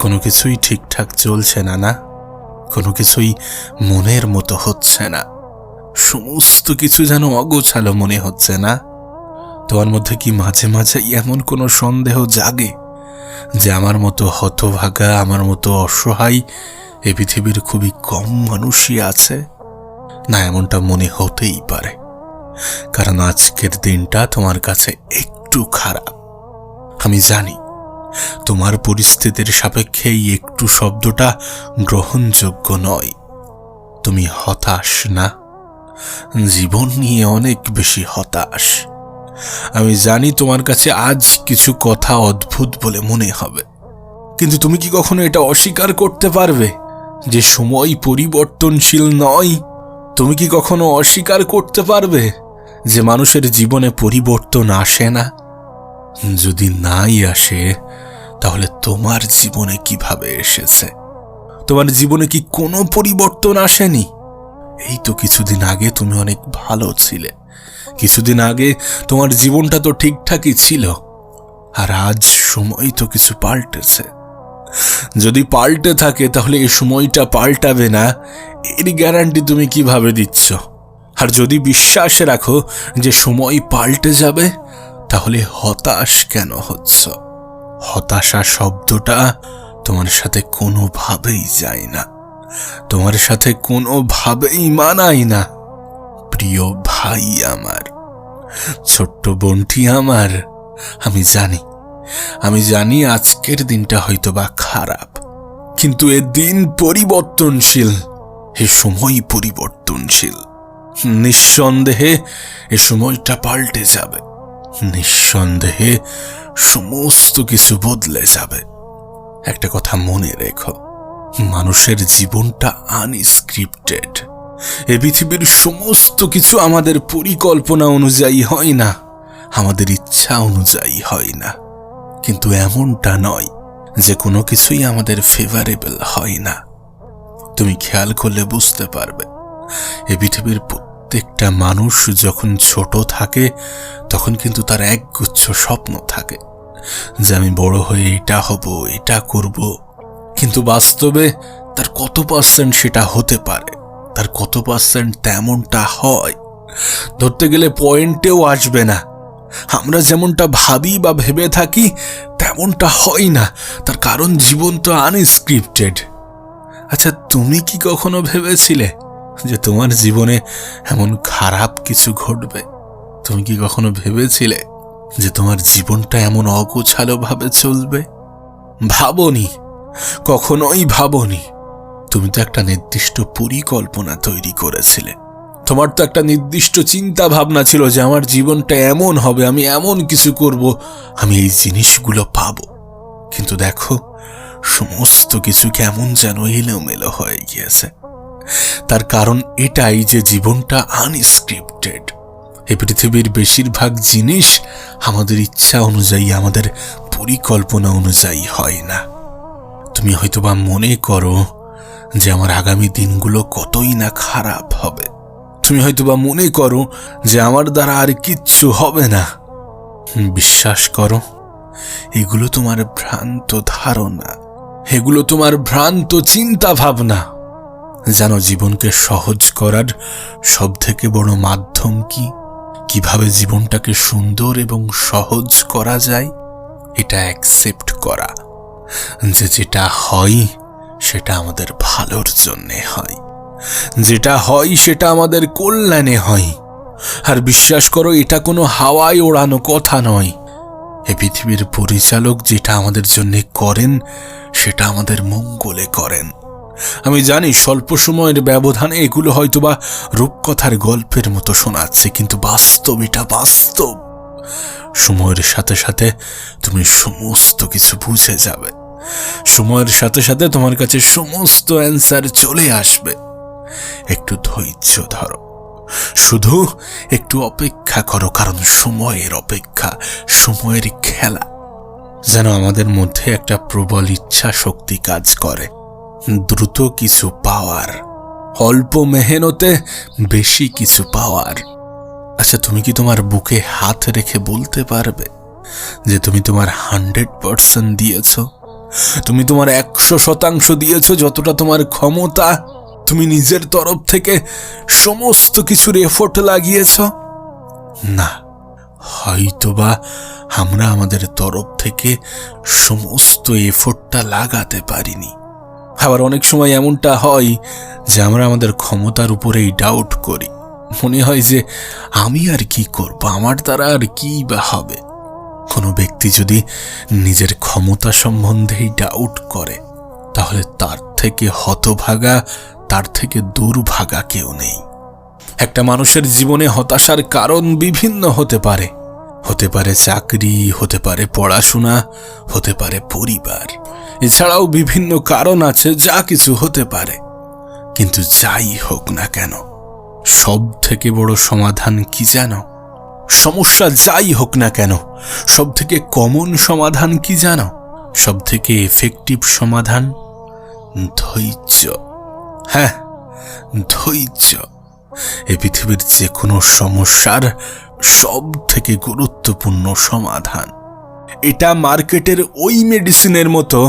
কোনো কিছুই ঠিকঠাক চলছে না না? কোনো কিছুই মনের মতো হচ্ছে না। সমস্ত কিছু যেন অগোছালো মনে হচ্ছে না। তোমার মধ্যে কি মাঝে মাঝে এমন কোনো সন্দেহ জাগে যে আমার মতো হতভাগা, আমার মতো অসহায় এ পৃথিবীর খুবই কম মানুষই আছে? না, এমনটা মনে হতেই পারে। কারণ আজকের দিনটা তোমার কাছে একটু খারাপ। আমি জানি তোমার পরিস্থিতির সাপেক্ষে এই একটু শব্দটা গ্রহণযোগ্য নয়। তুমি হতাশ না? জীবন নিয়ে অনেক বেশি হতাশ। আমি জানি তোমার কাছে আজ কিছু কথা অদ্ভুত বলে মনে হবে। কিন্তু তুমি কি কখনো এটা অস্বীকার করতে পারবে? যে সময় পরিবর্তনশীল নয়, তুমি কি কখনো অস্বীকার করতে পারবে? যে মানুষের জীবনে পরিবর্তন আসে না? যদি নাই আসে, তাহলে তোমার জীবনে কীভাবে এসেছে? তোমার জীবনে কি কোনো পরিবর্তন আসেনি? এই তো কিছুদিন আগে তুমি অনেক ভালো ছিলে। কিছুদিন আগে তোমার জীবনটা তো ঠিকঠাকই ছিল। আর আজ সময় তো কিছু পাল্টেছে। যদি পাল্টে থাকে, তাহলে এই সময়টা পাল্টাবে না। এর গ্যারান্টি তুমি কীভাবে দিচ্ছ? আর যদি বিশ্বাসে রাখো যে সময় পাল্টে যাবে, তাহলে হতাশ কেন হচ্ছ? হতাশা শব্দটা তোমার সাথে কোনোভাবেই যায় না। তোমার সাথে কোনোভাবেই মানায় না। প্রিয় ভাই আমার, ছোট্ট বোনটি আমার, আমি জানি আমি জানি আজকের দিনটা হয়তো বা খারাপ, কিন্তু এ দিন পরিবর্তনশীল, এ সময় পরিবর্তনশীল। নিঃসন্দেহে এ সময়টা পাল্টে যাবে। নিঃসন্দেহে সমস্ত কিছু বদলে যাবে। একটা কথা মনে রেখো, মানুষের জীবনটা আনস্ক্রিপ্টেড এ পৃথিবীর সমস্ত কিছু আমাদের পরিকল্পনা অনুযায়ী হয় না, আমাদের ইচ্ছা অনুযায়ী হয় না। কিন্তু এমনটা নয় যে কোনো কিছুই আমাদের ফেভারেবল হয় না। তুমি খেয়াল করলে বুঝতে পারবে, এ পৃথিবীর প্রত্যেকটা মানুষ যখন ছোট থাকে, তখন কিন্তু তার একগুচ্ছ স্বপ্ন থাকে যে আমি বড় হয়ে এটা হব, এটা করব। কিন্তু বাস্তবে তার কত পার্সেন্ট সেটা হতে পারে? তার কত পার্সেন্ট তেমনটা হয়? ধরতে গেলে পয়েন্টেও আসবে না। আমরা যেমনটা ভাবি বা ভেবে থাকি, তেমনটা হয় না। তার কারণ জীবন তো আনস্ক্রিপ্টেড। আচ্ছা তুমি কি কখনো ভেবেছিলে যে তোমার জীবনে এমন খারাপ কিছু ঘটবে। তুমি কি কখনো ভেবেছিলে যে তোমার জীবনটা এমন অগোছালো ভাবে চলবে? ভাবনি, কখনোই ভাবনি। তুমি তো একটা নির্দিষ্ট পরিকল্পনা তৈরি করেছিলে। তোমার তো একটা নির্দিষ্ট চিন্তা ভাবনা ছিল যে আমার জীবনটা এমন হবে, আমি এমন কিছু করব, আমি এই জিনিসগুলো পাবো। কিন্তু দেখো, সমস্ত কিছু কেমন যেন এলোমেলো হয়ে গিয়েছে। তার কারণ এটাই যে জীবনটা আনস্ক্রিপ্টেড এই পৃথিবীর বেশিরভাগ জিনিস আমাদের ইচ্ছা অনুযায়ী, আমাদের পরিকল্পনা অনুযায়ী হয় না। তুমি হয়তোবা মনে করো যে আমার আগামী দিনগুলো কতই না খারাপ হবে। তুমি হয়তোবা মনে করো যে আমার দ্বারা আর কিচ্ছু হবে না। বিশ্বাস করো, এগুলো তোমার ভ্রান্ত ধারণা। এগুলো তোমার ভ্রান্ত চিন্তা ভাবনা জানো জীবনকে সহজ করার সব থেকে বড় মাধ্যম কি? কীভাবে জীবনটাকে সুন্দর এবং সহজ করা যায়? এটা অ্যাকসেপ্ট করা। যে যেটা হয়, সেটা আমাদের ভালোর জন্যে হয়। যেটা হয়, সেটা আমাদের কল্যাণে হয়। আর বিশ্বাস করো, এটা কোনো হাওয়ায় ওড়ানো কথা নয়। এ পৃথিবীর পরিচালক যেটা আমাদের জন্য করেন, সেটা আমাদের মঙ্গলে করেন। আমি জানি স্বল্প সময়ের ব্যবধানে এগুলো হয়তোবা রূপকথার গল্পের মতো শোনাচ্ছে, কিন্তু বাস্তব, এটা বাস্তব। সময়ের সাথে সাথে তুমি সমস্ত কিছু বুঝে যাবে। সময়ের সাথে সাথে তোমার কাছে সমস্ত অ্যান্সার চলে আসবে। একটু ধৈর্য ধরো। শুধু একটু অপেক্ষা করো, কারণ সময়ের অপেক্ষা, সময়ের খেলা যেন আমাদের মধ্যে একটা প্রবল ইচ্ছা শক্তি কাজ করে। দ্রুত কিছু পাওয়ার, অল্প মেহনতে বেশি কিছু পাওয়ার। আচ্ছা তুমি কি তোমার বুকে হাত রেখে বলতে পারবে যে তুমি তোমার হান্ড্রেড পার্সেন্ট দিয়েছ? তুমি তোমার একশো শতাংশ দিয়েছ যতটা তোমার ক্ষমতা? তুমি নিজের তরফ থেকে সমস্ত কিছুর এফোর্ট লাগিয়েছ? না, হয়তোবা আমরা আমাদের তরফ থেকে সমস্ত এফোর্টটা লাগাতে পারিনি। আবার অনেক সময় এমনটা হয় যে আমরা আমাদের ক্ষমতার উপরেই ডাউট করি। মনে হয় যে আমি আর কি করব? আমার দ্বারা আর কি বা হবে? কোনো ব্যক্তি যদি নিজের ক্ষমতা সম্বন্ধেই ডাউট করে, তাহলে তার থেকে হতভাগা, তার থেকে দুর্ভাগা কেউ নেই। একটা মানুষের জীবনে হতাশার কারণ বিভিন্ন হতে পারে। হতে পারে চাকরি, হতে পারে পড়াশোনা, হতে পারে পরিবার। এছাড়াও বিভিন্ন কারণ আছে, যা কিছু হতে পারে। কিন্তু যাই হোক না কেন সব থেকে বড় সমাধান কি জানো? সমস্যা যাই হোক না কেন সব থেকে কমন সমাধান কি জানো? সব থেকে এফেক্টিভ সমাধান, ধৈর্য। হ্যাঁ ধৈর্য। এ পৃথিবীর যে কোনো সমস্যার সব থেকে গুরুত্বপূর্ণ সমাধান। এটা মার্কেটের ওই মেডিসিনের মতো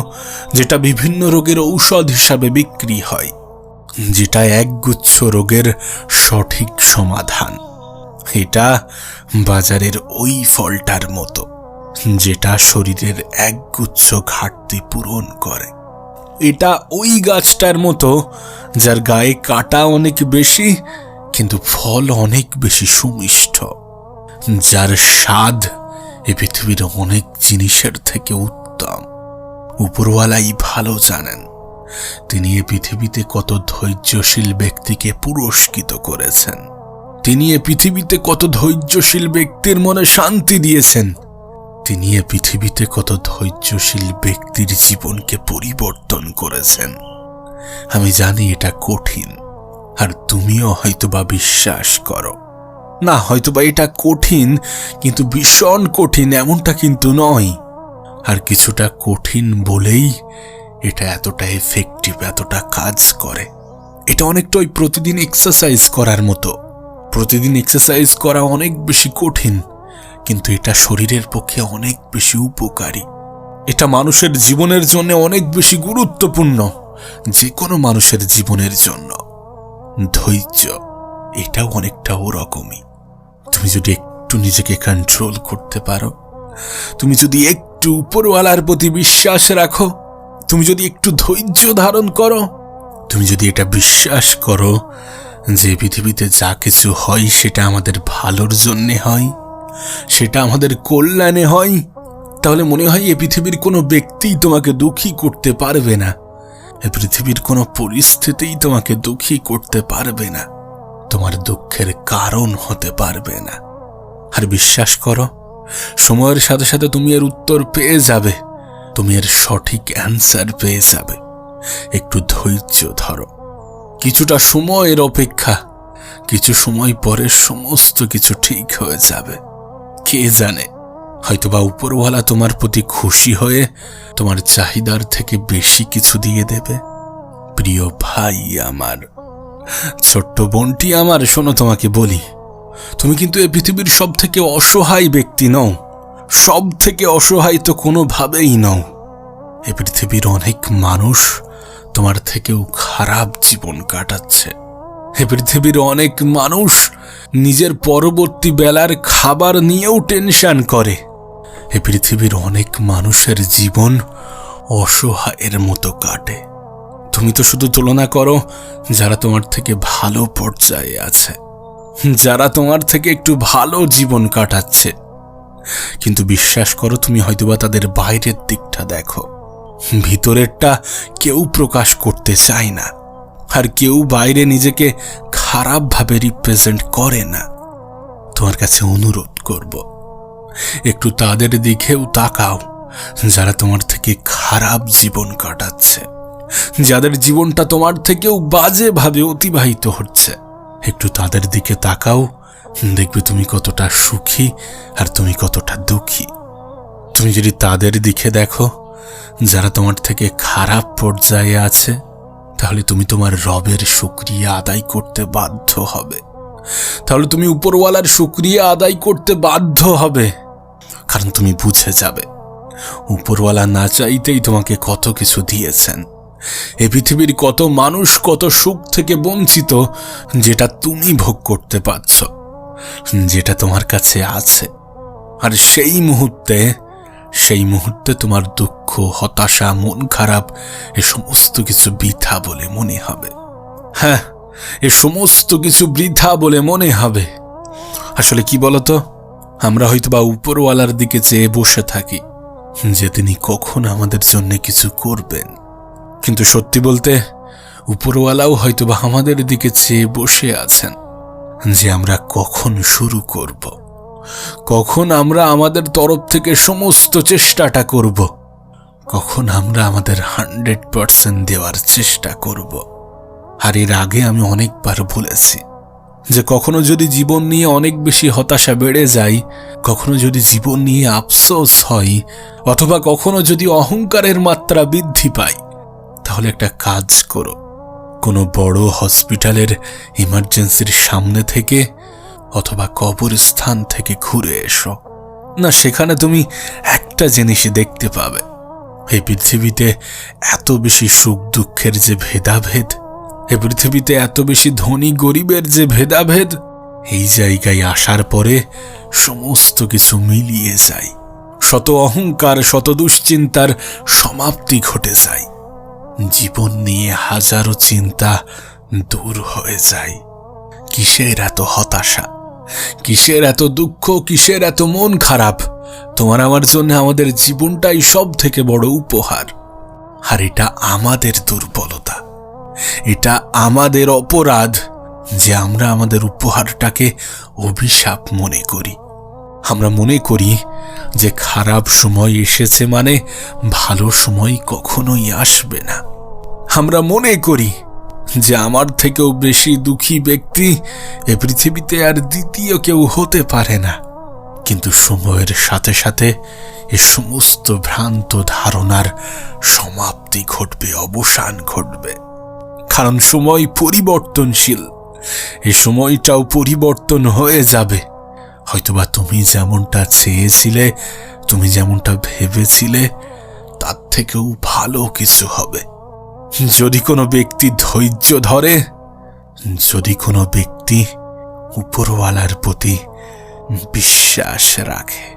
যেটা বিভিন্ন রোগের ঔষধ হিসাবে বিক্রি হয়, যেটা একগুচ্ছ রোগের সঠিক সমাধান। এটা বাজারের ওই ফলটার মতো, যেটা শরীরের একগুচ্ছ ঘাটতি পূরণ করে। এটা ওই গাছটার মতো, যার গায়ে কাটা অনেক বেশি, কিন্তু ফল অনেক বেশি সুমিষ্ট। যার স্বাদ এ পৃথিবীর অনেক জিনিসের থেকে উত্তম। উপরওয়ালাই ভালো জানেন, তিনি এ পৃথিবীতে কত ধৈর্যশীল ব্যক্তিকে পুরস্কৃত করেছেন। তিনি এ পৃথিবীতে কত ধৈর্যশীল ব্যক্তির মনে শান্তি দিয়েছেন। তিনি এ পৃথিবীতে কত ধৈর্যশীল ব্যক্তির জীবনকে পরিবর্তন করেছেন। আমি জানি এটা কঠিন, আর তুমিও হয়তোবা বিশ্বাস করো। না, হয়তোবা এটা কঠিন, কিন্তু ভীষণ কঠিন, এমনটা কিন্তু নয়। আর কিছুটা কঠিন বলেই এটা এতটা এফেক্টিভ এতটা কাজ করে। এটা অনেকটা ওই প্রতিদিন এক্সারসাইজ করার মতো। প্রতিদিন এক্সারসাইজ করা অনেক বেশি কঠিন, কিন্তু এটা শরীরের পক্ষে অনেক বেশি উপকারী। এটা মানুষের জীবনের জন্য অনেক বেশি গুরুত্বপূর্ণ যে কোনো মানুষের জীবনের জন্য। ধৈর্য। এটাও অনেকটা ওরকমই তুমি যদি একটু নিজেকে কন্ট্রোল করতে পারো, তুমি যদি একটু উপরওয়ালার প্রতি বিশ্বাস রাখো, তুমি যদি একটু ধৈর্য ধারণ করো, তুমি যদি এটা বিশ্বাস করো যে পৃথিবীতে যা কিছু হয় সেটা আমাদের ভালোর জন্যে হয়, সেটা আমাদের কল্যাণে হয়, তাহলে মনে হয় এ পৃথিবীর কোনো ব্যক্তিই তোমাকে দুঃখী করতে পারবে না। এ পৃথিবীর কোনো পরিস্থিতিই তোমাকে দুঃখী করতে পারবে না। তোমার দুঃখের কারণ হতে পারবে না। আর বিশ্বাস করো, সময়ের সাথে সাথে তুমি এর উত্তর পেয়ে যাবে। তুমি এর সঠিক অ্যান্সার পেয়ে যাবে। একটু ধৈর্য ধরো। কিছুটা সময়ের অপেক্ষা, কিছু সময় পরে সমস্ত কিছু ঠিক হয়ে যাবে। কে জানে, হয়তোবা উপরওয়ালা তোমার প্রতি খুশি হয়ে তোমার চাহিদার থেকে বেশি কিছু দিয়ে দেবে। প্রিয় ভাই আমার। ছোট্ট বোনটি আমার, শোনো তোমাকে বলি। তুমি কিন্তু এ পৃথিবীর সব থেকে অসহায় ব্যক্তি নও। সব থেকে অসহায় তো কোনোভাবেই নও। এ পৃথিবীর অনেক মানুষ তোমার থেকেও খারাপ জীবন কাটাচ্ছে। এ পৃথিবীর অনেক মানুষ নিজের পরবর্তী বেলার খাবার নিয়েও টেনশন করে। এ পৃথিবীর অনেক মানুষের জীবন অসহায়ের মতো কাটে। তুমি তো শুধু তুলনা করো, যারা তোমার থেকে ভালো পর্যায়ে আছে। যারা তোমার থেকে একটু ভালো জীবন কাটাচ্ছে। কিন্তু বিশ্বাস করো, তুমি হয়তোবা তাদের বাইরের দিকটা দেখো। ভিতরেরটা কেউ প্রকাশ করতে চায় না, আর কেউ বাইরে নিজেকে খারাপভাবে রিপ্রেজেন্ট করে না। তোমার কাছে অনুরোধ করব, একটু তাদের দিকেও তাকাও, যারা তোমার থেকে খারাপ জীবন কাটাচ্ছে। যাদের জীবনটা তোমার থেকেও বাজেভাবে অতিবাহিত হচ্ছে। একটু তাদের দিকে তাকাও, দেখবে তুমি কতটা সুখী আর তুমি কতটা দুঃখী। তুমি যদি তাদের দিকে দেখো, যারা তোমার থেকে খারাপ পর্যায়ে আছে, তাহলে তুমি তোমার রবের শুক্রিয়া আদায় করতে বাধ্য হবে। তাহলে তুমি উপরওয়ালার শুক্রিয়া আদায় করতে বাধ্য হবে, কারণ তুমি বুঝে যাবে। উপরওয়ালা না চাইতেই তোমাকে কত কিছু দিয়েছেন। এ পৃথিবীর কত মানুষ, কত সুখ থেকে বঞ্চিত যেটা তুমি ভোগ করতে পারছ, যেটা তোমার কাছে আছে। আর সেই মুহূর্তে সেই মুহূর্তে তোমার দুঃখ, হতাশা, মন খারাপ, এ সমস্ত কিছু বৃথা বলে মনে হবে। হ্যাঁ এ সমস্ত কিছু বৃথা বলে মনে হবে। আসলে কি বলতো, আমরা হয়তো বা উপরওয়ালার দিকে চেয়ে বসে থাকি যে তিনি কখন আমাদের জন্য কিছু করবেন। কিন্তু সত্যি বলতে, উপরওয়ালাও হয়তো বা আমাদের দিকে চেয়ে বসে আছেন যে আমরা কখন শুরু করব। কখন আমরা আমাদের তরফ থেকে সমস্ত চেষ্টাটা করব। কখন আমরা আমাদের হান্ড্রেড পার্সেন্ট দেওয়ার চেষ্টা করব। আর এর আগে আমি অনেকবার বলেছি যে কখনো যদি জীবন নিয়ে অনেক বেশি হতাশা বেড়ে যায় কখনো যদি জীবন নিয়ে আফসোস হয়, অথবা কখনো যদি অহংকারের মাত্রা বৃদ্ধি পায় তাহলে একটা কাজ করো। কোনো বড় হসপিটালের ইমার্জেন্সির সামনে থেকে অথবা কবরস্থান থেকে ঘুরে এসো। না, সেখানে তুমি একটা জিনিস দেখতে পাবে। এই পৃথিবীতে এত বেশি সুখ দুঃখের যে ভেদাভেদ, এ পৃথিবীতে এত বেশি ধনী গরিবের যে ভেদাভেদ, এই জায়গায় আসার পরে সমস্ত কিছু মিলিয়ে যায়। শত অহংকার, শত দুশ্চিন্তার সমাপ্তি ঘটে যায়। জীবন নিয়ে হাজারো চিন্তা দূর হয়ে যায়। কিসের এত হতাশা? কিসের এত দুঃখ? কিসের এত মন খারাপ? তোমার আমার জন্য আমাদের জীবনটাই সব থেকে বড় উপহার। আর এটা আমাদের দুর্বলতা। এটা আমাদের অপরাধ যে আমরা আমাদের উপহারটাকে অভিশাপ মনে করি। আমরা মনে করি যে খারাপ সময় এসেছে মানে ভালো সময় কখনোই আসবে না। আমরা মনে করি যে আমার থেকেও বেশি দুঃখী ব্যক্তি এ পৃথিবীতে আর দ্বিতীয় কেউ হতে পারে না। কিন্তু সময়ের সাথে সাথে এ সমস্ত ভ্রান্ত ধারণার সমাপ্তি ঘটবে, অবসান ঘটবে। কারণ সময় পরিবর্তনশীল। এ সময়টাও পরিবর্তন হয়ে যাবে। হয়তোবা তুমি যেমনটা চেয়েছিলে, তুমি যেমনটা ভেবেছিলে, তার থেকেও ভালো কিছু হবে। যদি কোনো ব্যক্তি ধৈর্য ধরে, যদি কোনো ব্যক্তি উপরওয়ালার প্রতি বিশ্বাস রাখে।